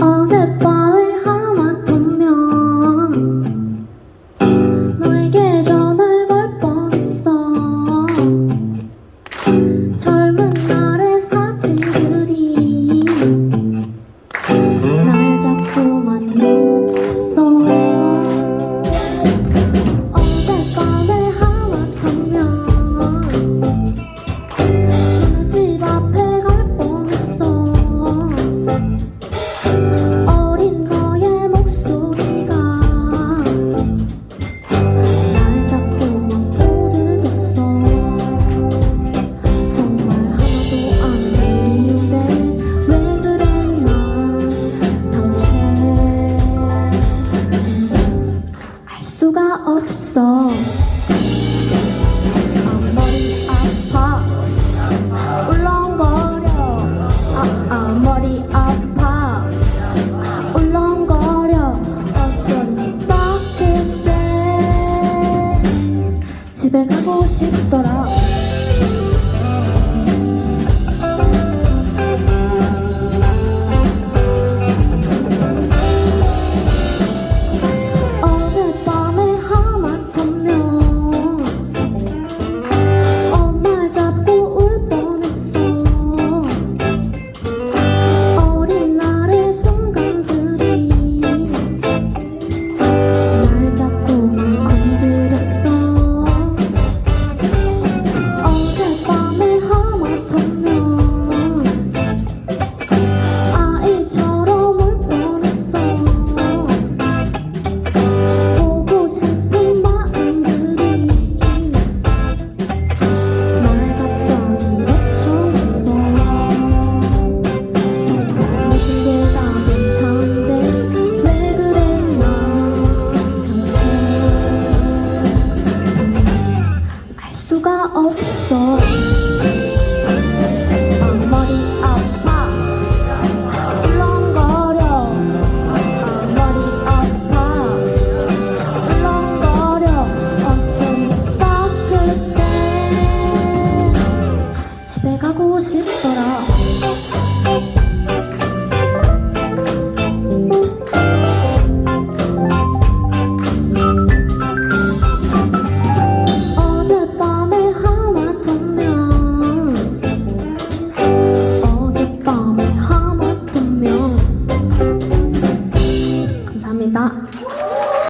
All the power, how 없어. 아 머리 아파. 울렁거려. 아, 아 머리 아파. 울렁거려. 어쩐지 나 그때 집에 가고 싶더라. 수가 없어.